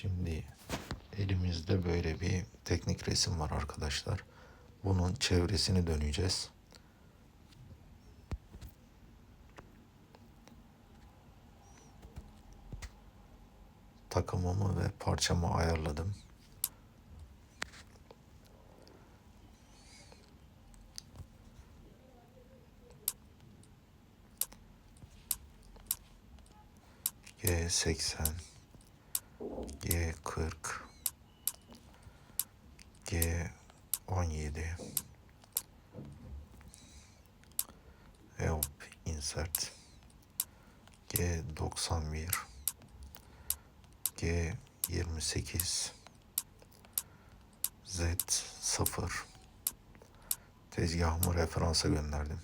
Şimdi elimizde böyle bir teknik resim var arkadaşlar. Bunun çevresini döneceğiz. Takımımı ve parçamı ayarladım. G80 G40 G17 Help insert. G91 G28 Z0 Tezgahımı referansa gönderdim.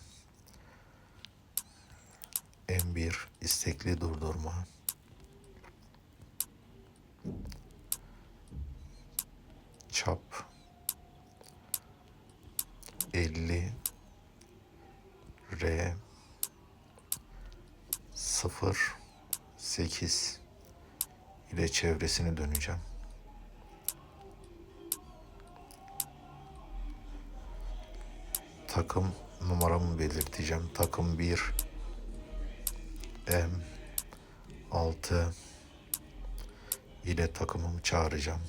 M1 istekli durdurma 50 R 0 8 ile çevresini döneceğim. Takım numaramı belirteceğim. Takım 1 M 6 ile takımımı çağıracağım.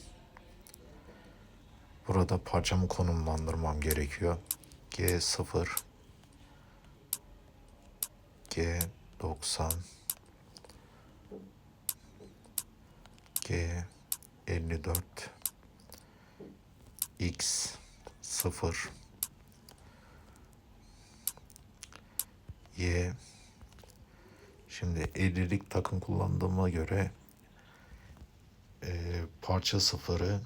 Burada parçamı konumlandırmam gerekiyor. G0 G90 G54 X0 Y. Şimdi 50'lik takım kullandığıma göre e, parça sıfırı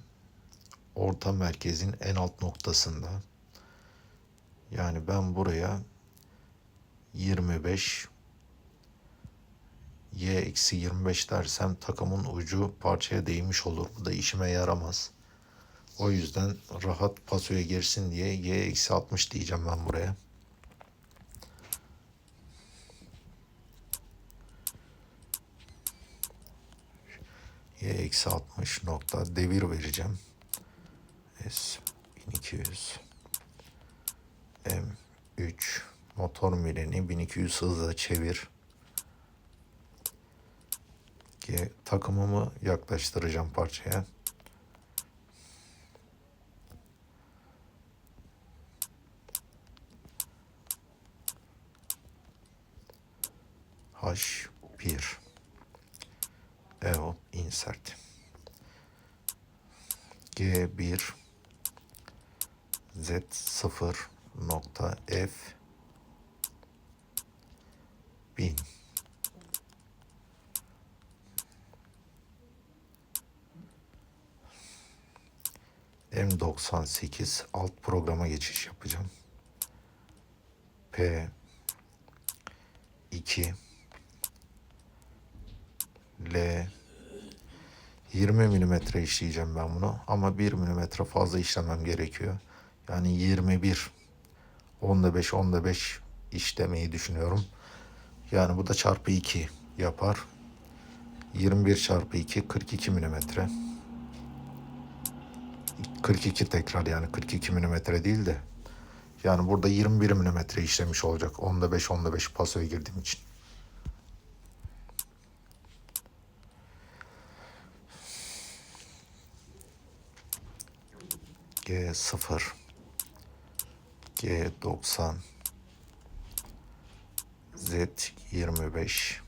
orta merkezin en alt noktasında. Yani ben buraya 25 y eksi 25 dersem takımın ucu parçaya değmiş olur. Bu da işime yaramaz. O yüzden rahat pasoya girsin diye y eksi 60 diyeceğim ben buraya. y eksi 60 nokta devir vereceğim. S 1200 M3 motor milini 1200 hızla çevir. G takımımı yaklaştıracağım parçaya. H1 EO insert G1 Z0 nokta F 1000 M98 alt programa geçiş yapacağım. P 2 L 20 milimetre işleyeceğim ben bunu ama 1 milimetre fazla işlemem gerekiyor. Yani 21 onda 5 onda 5 işlemeyi düşünüyorum. Yani bu da çarpı 2 yapar. 21 çarpı 2 42 milimetre. 42 tekrar yani 42 milimetre değil de. Yani burada 21 milimetre işlemiş olacak. Onda 5 onda 5 pasoya girdiğim için. G0 G90 Z25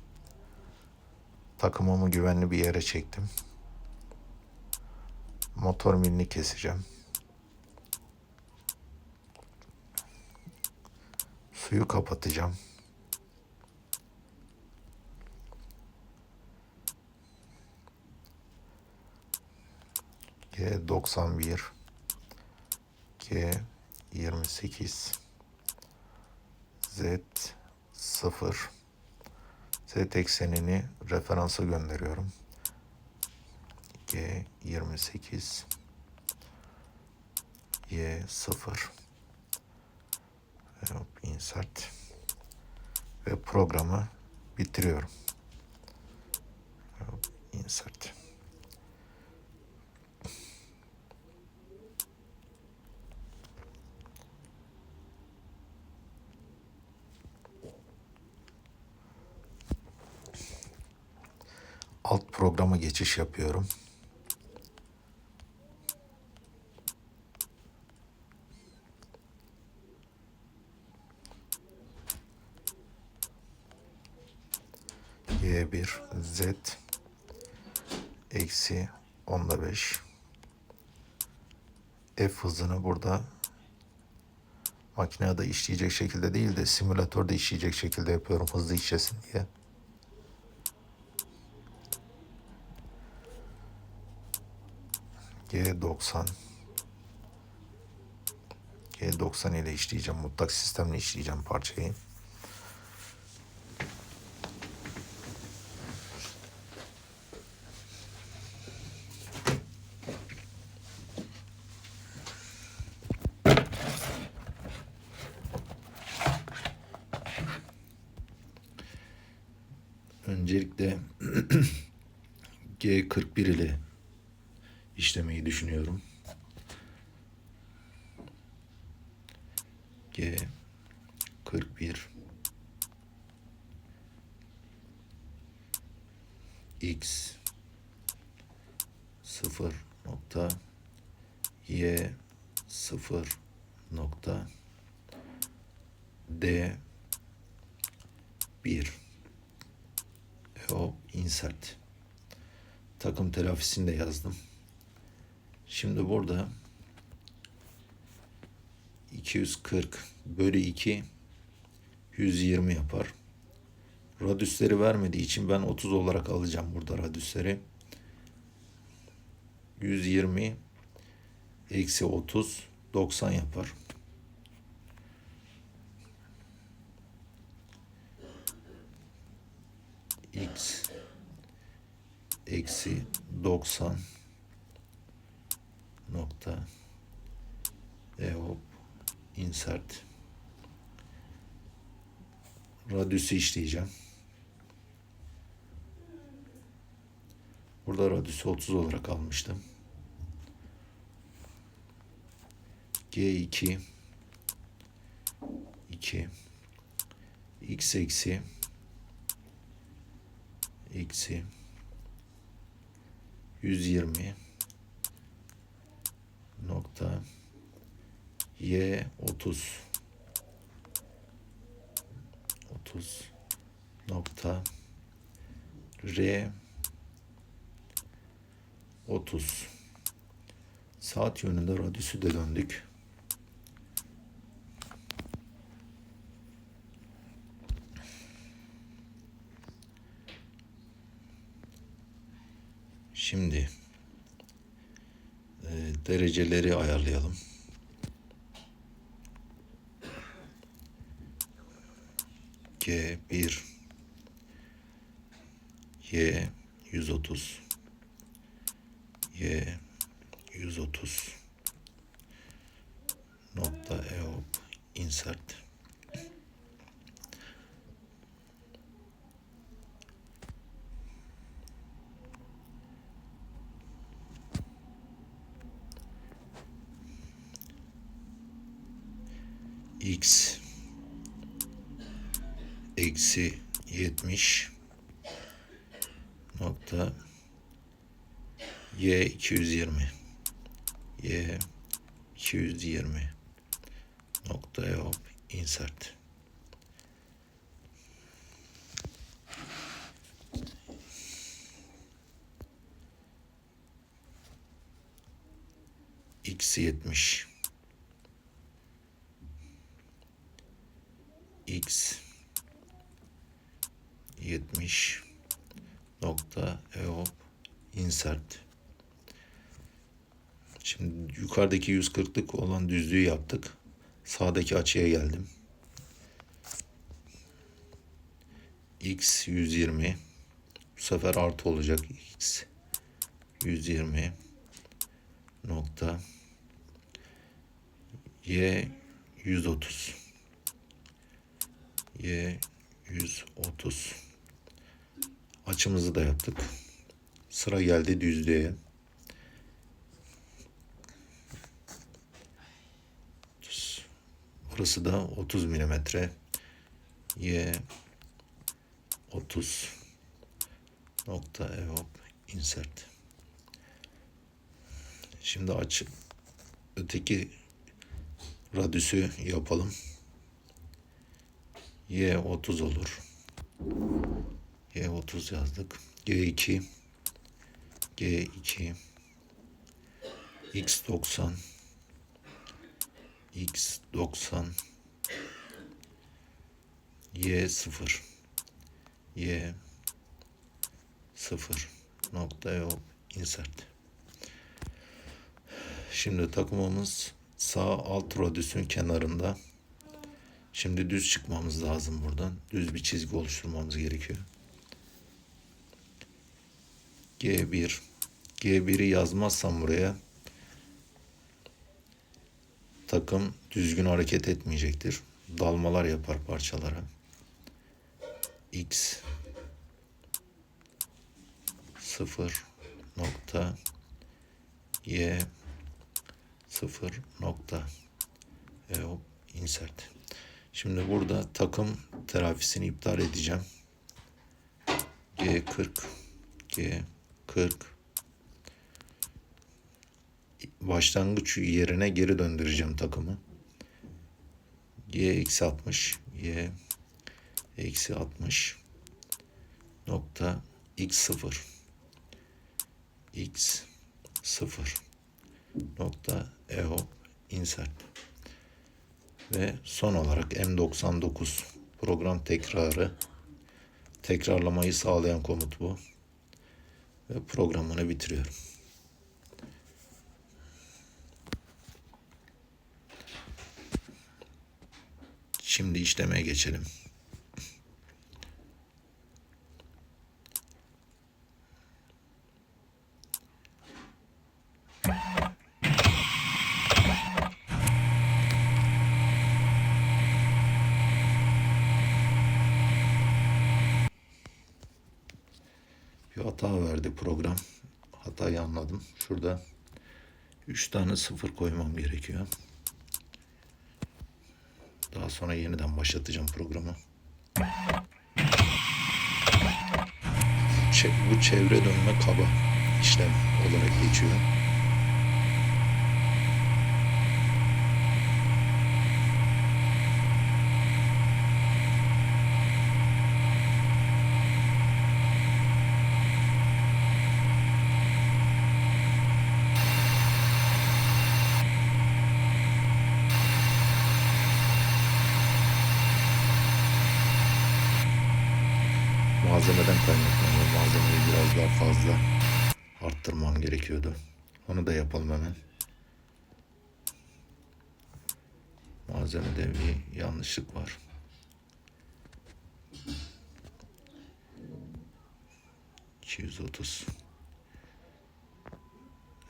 takımımı güvenli bir yere çektim. Motor milini keseceğim. Suyu kapatacağım. G91 G28 Z0 Z eksenini referansa gönderiyorum. G28 Y0 Hop, insert ve programı bitiriyorum. Hop, insert. Alt programa geçiş yapıyorum. Y1 Z eksi onda 5 F hızını burada makinede işleyecek şekilde değil de simülatörde işleyecek şekilde yapıyorum hızlı işlesin diye. G90 G90 ile işleyeceğim. Mutlak sistemle işleyeceğim parçayı. Öncelikle G41 ile işlemeyi düşünüyorum. G41 X 0 nokta Y 0 nokta D 1 o insert. Takım telafisini de yazdım. Şimdi burada 240 bölü 2 120 yapar. Radüsleri vermediği için ben 30 olarak alacağım burada radüsleri. 120 eksi 30 90 yapar. x eksi 90 nokta. E hop. İnsert. Radyüsü işleyeceğim. Burada radyüsü 30 olarak almıştım. G2 2 x eksi. Eksi. 120 nokta. Y 30 30 nokta. R 30 saat yönünde radyüsü de döndük. Şimdi dereceleri ayarlayalım. G 1 Y 130 Y 130 nokta eop insert x eksi 70 nokta y 220 y 220 nokta hop insert. X 70 x 70 nokta eop insert Şimdi yukarıdaki 140'lık olan düzlüğü yaptık. Sağdaki açıya geldim. X 120 bu sefer artı olacak X 120 nokta Y 130 Y 130 açımızı da yaptık. Sıra geldi düzlüğe. Burası da 30 milimetre. Y 30 nokta evop insert. Şimdi aç öteki radüsü yapalım. Y 30 olur. Y 30 yazdık. G2 G2 X 90 X 90 Y 0 Y 0 nokta yok insert. Şimdi takımımız sağ alt radüsün kenarında. Şimdi düz çıkmamız lazım buradan. Düz bir çizgi oluşturmamız gerekiyor. G1 G1'i yazmazsam buraya takım düzgün hareket etmeyecektir. Dalmalar yapar parçalara. X 0 nokta Y 0 nokta e, hop, insert. Şimdi burada takım terafisini iptal edeceğim. G40 G40 başlangıç yerine geri döndüreceğim takımı. Y eksi 60 Y eksi 60 nokta X 0 X 0 nokta EHOP insert ve son olarak M99 program tekrarı tekrarlamayı sağlayan komut bu ve programını bitiriyorum. Şimdi işlemeye geçelim. Bir hata verdi program. Anladım. Şurada 3 tane sıfır koymam gerekiyor. Daha sonra yeniden başlatacağım programı. Bu çevre dönme kaba işlem olarak geçiyor. Malzemeden kaynaklanıyor. Malzemeyi biraz daha fazla arttırmam gerekiyordu. Onu da yapalım hemen. Malzemede bir yanlışlık var. ...230.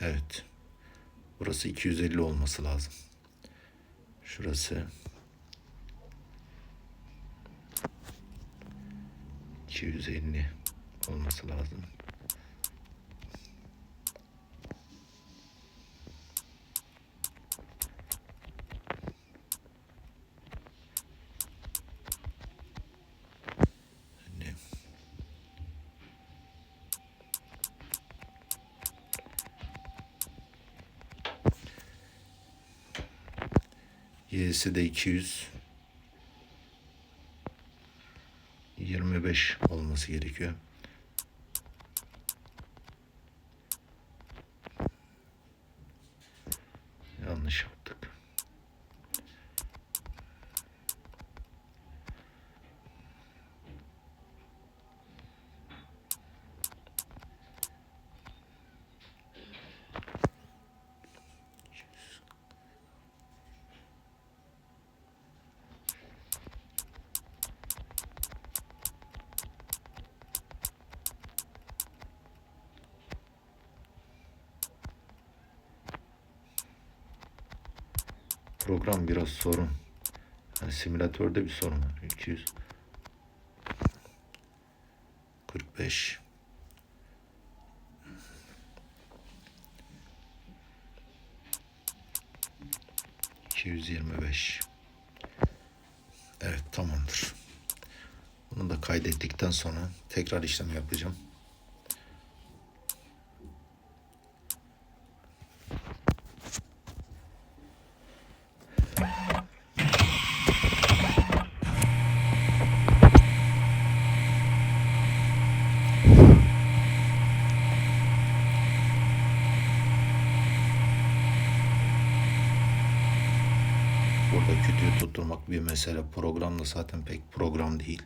Evet. Burası 250 olması lazım. Şurası 250 olması lazım. Y'si de 200 25 olması gerekiyor. Yanlış Program biraz sorun. Yani simülatörde bir sorun var. 200 45 225 Evet tamamdır. Bunu da kaydettikten sonra tekrar işlem yapacağım. Burada kütüğü tutturmak bir mesele. Programda zaten pek program değil.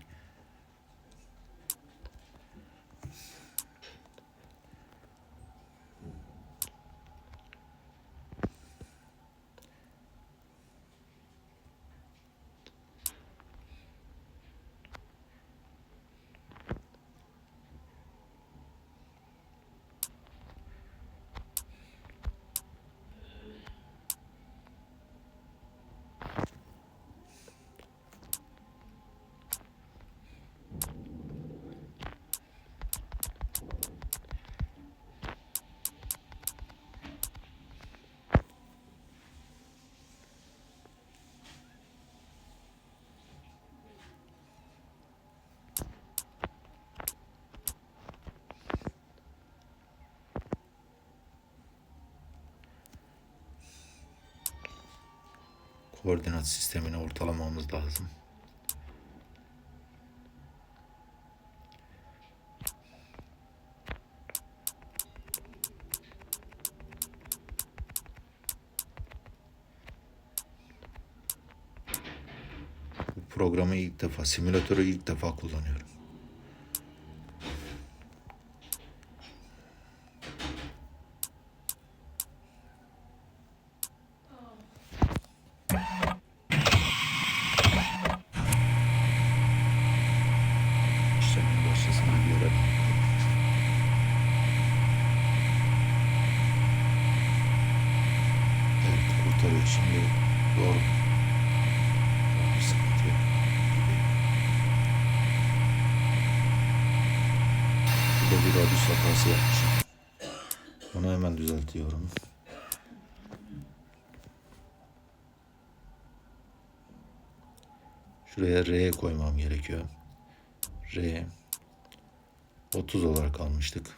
Koordinat sistemini ortalamamız lazım. Bu programı ilk defa, simülatörü ilk defa kullanıyorum. Kurtarıyor şimdi doğru. Bir sıkıntı yok. Burada bir radius hatası yapmışım. Onu hemen düzeltiyorum. Şuraya R koymam gerekiyor. R 30 olarak almıştık.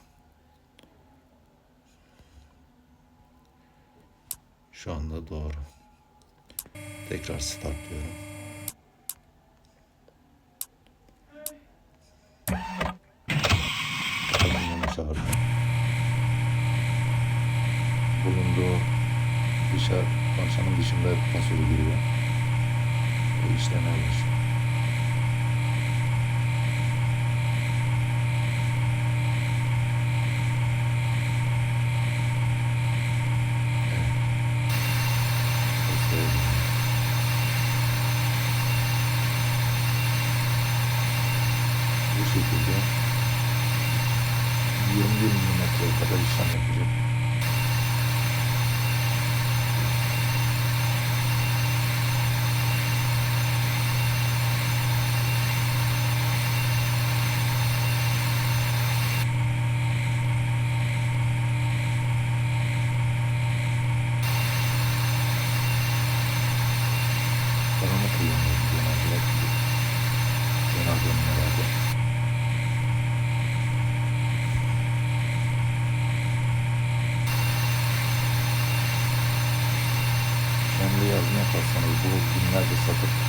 Şu anda doğru. Tekrar start diyorum. Bakalım. Bulunduğu dışarı parçanın dışında pasörü giriyor. Bu işleme başlıyor.